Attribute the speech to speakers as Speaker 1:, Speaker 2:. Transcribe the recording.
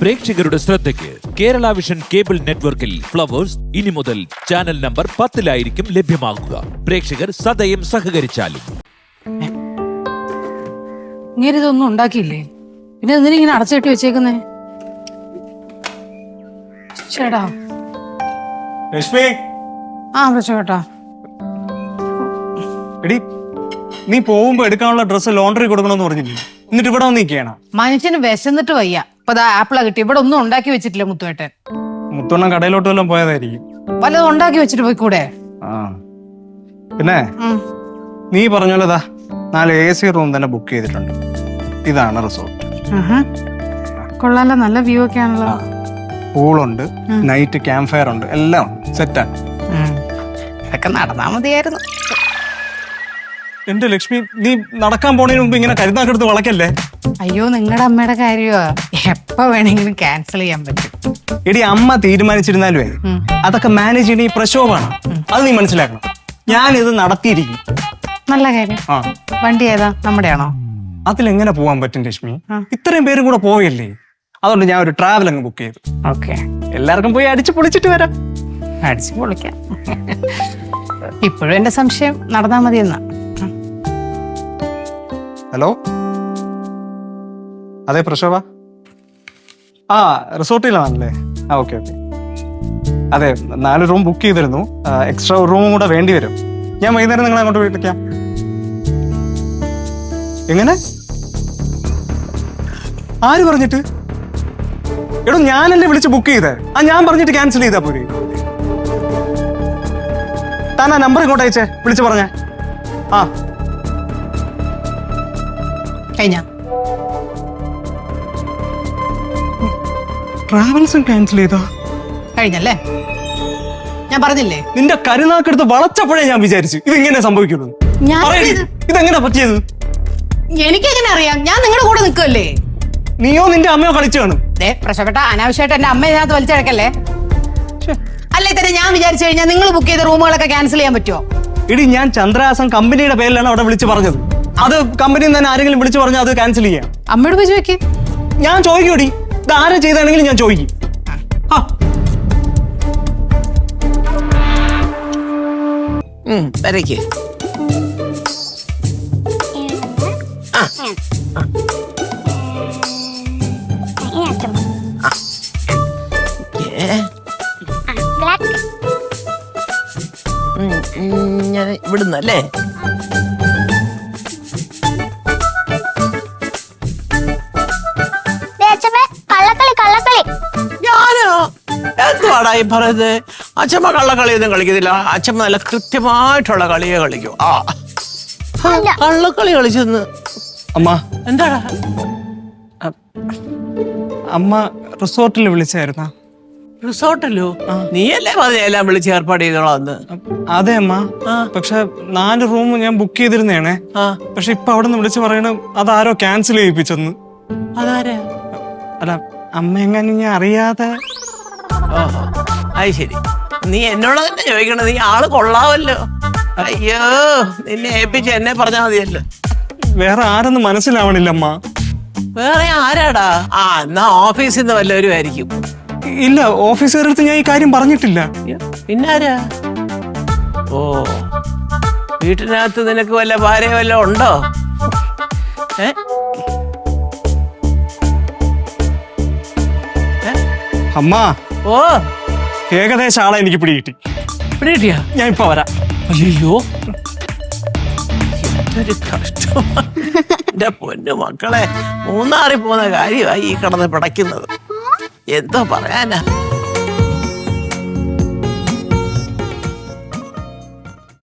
Speaker 1: പ്രേക്ഷകരുടെ ശ്രദ്ധയ്ക്ക് Kerala vision cable നെറ്റ്വർക്കിൽ ഫ്ലവേഴ്സ് ഇനി മുതൽ ചാനൽ നമ്പർ പത്തിലായിരിക്കും ലഭ്യമാകുക പ്രേക്ഷകർ സദയം സഹകരിച്ചാലും.
Speaker 2: ഇങ്ങനെ ഇതൊന്നും ഉണ്ടാക്കിയില്ലേ? പിന്നെ എന്തിനാ ഇങ്ങനെ അടച്ചിട്ട് വെച്ചേക്കുന്നേ? ചേട്ടാ.
Speaker 3: ലക്ഷ്മി.
Speaker 2: ആ പ്രശ്നപ്പെട്ടാ
Speaker 3: എടി നീ പോകുമ്പോ എടുക്കാനുള്ള ഡ്രസ്സ് ലോണ്ടറി കൊടുക്കണമെന്ന് പറഞ്ഞില്ലേ? എന്നിട്ട് ഇവിടെ വന്ന് നിൽക്കുകയാണ്?
Speaker 2: മനുഷ്യന് വിശന്നിട്ട് വയ്യ. ഇപ്പൊ ആപ്പിളാ കിട്ടി ഇവിടെ ഒന്നും ഉണ്ടാക്കി വെച്ചിട്ടില്ല മുത്തുവേട്ടൻ.
Speaker 3: മുത്തുവണ്ണം കടയിലോട്ട് വല്ലതും പോയതായിരിക്കും.
Speaker 2: വല്ലതും ഉണ്ടാക്കി വെച്ചിട്ട് പോയിക്കൂടെ?
Speaker 3: ആ. പിന്നെ
Speaker 2: ഉം.
Speaker 3: നീ പറഞ്ഞോലതാ നാല് എ സി റൂം തന്നെ ബുക്ക് ചെയ്തിട്ടുണ്ട്. ഇതാണ് റിസോർട്ട്.
Speaker 2: ആഹാ. കൊള്ളാലോ നല്ല വ്യൂ ഒക്കെ ആണല്ലോ.
Speaker 3: പൂളുണ്ട് നൈറ്റ് ക്യാമ്പ് ഫയർ ഉണ്ട് എല്ലാം ഉണ്ട്. സെറ്റാണ്
Speaker 2: ഉം. ഇതൊക്കെ നടന്നാ മതിയായിരുന്നു.
Speaker 3: എന്റെ ലക്ഷ്മി നീ നടക്കാൻ പോണതിന് മുമ്പ് ഇങ്ങനെ കരുതാക്കെടുത്ത് വളക്കല്ലേ
Speaker 2: അയ്യോ നിങ്ങളുടെ അമ്മയുടെ കാര്യമോ എപ്പോ വേണമെങ്കിലും ക്യാൻസൽ ചെയ്യാൻ പറ്റും.
Speaker 3: എടി അമ്മ തീരുമാനിച്ചിരുന്നാലുവേ അതൊക്കെ മാനേജ് ചെയ്യണ ഈ പ്രക്ഷോഭമാണ് അത് നീ മനസ്സിലാക്കണം. ഞാനിത് നടത്തിയിരിക്കും.
Speaker 2: നല്ല കാര്യം.
Speaker 3: ആ.
Speaker 2: വണ്ടി ഏതാ? നമ്മുടെ ആണോ
Speaker 3: അതിലെങ്ങനെ പോവാൻ പറ്റും രശ്മി. ഇത്രയും പേരും കൂടെ പോവുകയല്ലേ അതുകൊണ്ട് ഞാൻ ഒരു ട്രാവൽ അങ്ങ് ബുക്ക് ചെയ്തു.
Speaker 2: ഓക്കെ.
Speaker 3: എല്ലാവർക്കും പോയി അടിച്ചു പൊളിച്ചിട്ട് വരാം.
Speaker 2: അടിച്ചു പൊളിക്കാം. ഇപ്പോഴും എന്റെ സംശയം നടന്നാ മതി എന്നാ
Speaker 3: ഹലോ? അതെ പ്രശോഭ ആ റിസോർട്ടിലാണല്ലേ ആ ഓക്കെ ഓക്കെ അതെ നാല് റൂം ബുക്ക് ചെയ്തിരുന്നു. എക്സ്ട്രാ റൂമും കൂടെ വേണ്ടി വരും. ഞാൻ വൈകുന്നേരം നിങ്ങളെ അങ്ങോട്ട് വിളിക്കാം എങ്ങനെ? ആര് പറഞ്ഞിട്ട്? എടോ ഞാനല്ലേ വിളിച്ച് ബുക്ക് ചെയ്തേ. ആ ഞാൻ പറഞ്ഞിട്ട് ക്യാൻസൽ ചെയ്താ പോരി. താൻ ആ നമ്പർ ഇങ്ങോട്ട് അയച്ചേ. വിളിച്ച് പറഞ്ഞേ. ആ.
Speaker 2: കഴിഞ്ഞ?
Speaker 3: ട്രാവൽസും ക്യാൻസൽ ചെയ്തോ?
Speaker 2: കഴിഞ്ഞല്ലേ? ഞാൻ പറഞ്ഞില്ലേ?
Speaker 3: നിന്റെ കരുനാക്കെടുത്ത് വളച്ചപ്പോഴേ ഞാൻ വിചാരിച്ചു ഇതെങ്ങനെ സംഭവിക്കുള്ളൂ.
Speaker 2: ഞാൻ
Speaker 3: പറയടി, ഇതെങ്ങനെ പറ്റിയത്?
Speaker 2: എനിക്കെങ്ങനെ അറിയാം? ഞാൻ നിങ്ങളുടെ കൂടെ നിൽക്കുമല്ലേ
Speaker 3: നീയോ നിന്റെ അമ്മയോ കളിച്ചു കാണും.
Speaker 2: ദേ പ്രശ്നപ്പെട്ട അനാവശ്യമായിട്ട് എന്റെ അമ്മ ഇതിനകത്ത് വലിച്ചടക്കല്ലേ? അല്ലേ തന്നെ ഞാൻ വിചാരിച്ചു കഴിഞ്ഞാൽ നിങ്ങൾ ബുക്ക് ചെയ്ത റൂമുകളൊക്കെ ക്യാൻസൽ ചെയ്യാൻ പറ്റുമോ
Speaker 3: ഇടി ഞാൻ ചന്ദ്രഹാസൻ കമ്പനിയുടെ പേരിലാണ് അവിടെ വിളിച്ചു പറഞ്ഞത്. അത് കമ്പനിയിൽ നിന്ന് തന്നെ ആരെങ്കിലും വിളിച്ചു പറഞ്ഞാൽ അത് ക്യാൻസൽ ചെയ്യാം.
Speaker 2: അമ്മയോട് പോയി ചോദിക്ക്.
Speaker 3: ഞാൻ ചോദിക്കൂടി. ഇത് ആരെ ചെയ്താണെങ്കിലും ഞാൻ ചോദിക്കും. ആ,
Speaker 4: വരയ്ക്ക്. ഇവിടുന്നല്ലേ? എന്തുവാടാ ഈ പറയുന്നത് അച്ഛമ്മ കള്ളക്കളിയൊന്നും കളിക്കുന്നില്ല. അച്ഛമ്മ നല്ല കൃത്യമായിട്ടുള്ള കളിയെ കളിക്കൂ. ആ. കള്ളക്കളി കളിച്ചെന്ന്.
Speaker 3: അമ്മ.
Speaker 4: എന്താ
Speaker 3: അമ്മ റിസോർട്ടിൽ വിളിച്ചായിരുന്ന?
Speaker 4: റിസോർട്ടിലോ? നീയല്ലേ പറഞ്ഞ എല്ലാം വിളിച്ച് ഏർപ്പാട് ചെയ്തോളാന്ന്?
Speaker 3: അതെ അമ്മ.
Speaker 4: ആ.
Speaker 3: പക്ഷെ നാല് റൂം ഞാൻ ബുക്ക് ചെയ്തിരുന്നേണേ.
Speaker 4: ആ.
Speaker 3: പക്ഷെ ഇപ്പൊ അവിടെ നിന്ന് വിളിച്ച് പറയണ അതാരോ ക്യാൻസൽ ചെയ്യിപ്പിച്ചെന്ന്.
Speaker 4: അതാരാ?
Speaker 3: അല്ല അമ്മ എങ്ങനെ ഞാൻ അറിയാതെ
Speaker 4: ഓഹോ അത് ശരി നീ എന്നോട് തന്നെ ചോദിക്കണം നീ ആൾ കൊള്ളാവല്ലോ അയ്യോ നിന്നെ ഏൽപ്പിച്ച് എന്നെ പറഞ്ഞാ മതിയല്ലോ
Speaker 3: വേറെ ആരെന്ന് മനസ്സിലാവണില്ലമ്മ
Speaker 4: വേറെ ആരാടാ ആ എന്നാ ഓഫീസിൽ നിന്ന് വല്ലവരും ആയിരിക്കും
Speaker 3: ഇല്ല ഓഫീസുകാരടുത്ത് ഞാൻ ഈ കാര്യം പറഞ്ഞിട്ടില്ല
Speaker 4: പിന്നെ പിന്നാരാ ഓ വീട്ടിനകത്ത് നിനക്ക് വല്ല ഭാര്യ വല്ല ഉണ്ടോ ഏ?
Speaker 3: അമ്മ
Speaker 4: ഓ.
Speaker 3: ഏകദേശം ആളെ എനിക്ക് പിടികിട്ടി.
Speaker 4: പിടികിട്ടിയാ? കിട്ടിയാ
Speaker 3: ഞാൻ ഇപ്പൊ വരാം.
Speaker 4: അയ്യോ. എന്തൊരു എന്റെ പൊന്നു മക്കളെ മൂന്നാറി പോകുന്ന കാര്യമായി ഈ കിടന്ന് പിടയ്ക്കുന്നത്. എന്തോ പറയാനാ?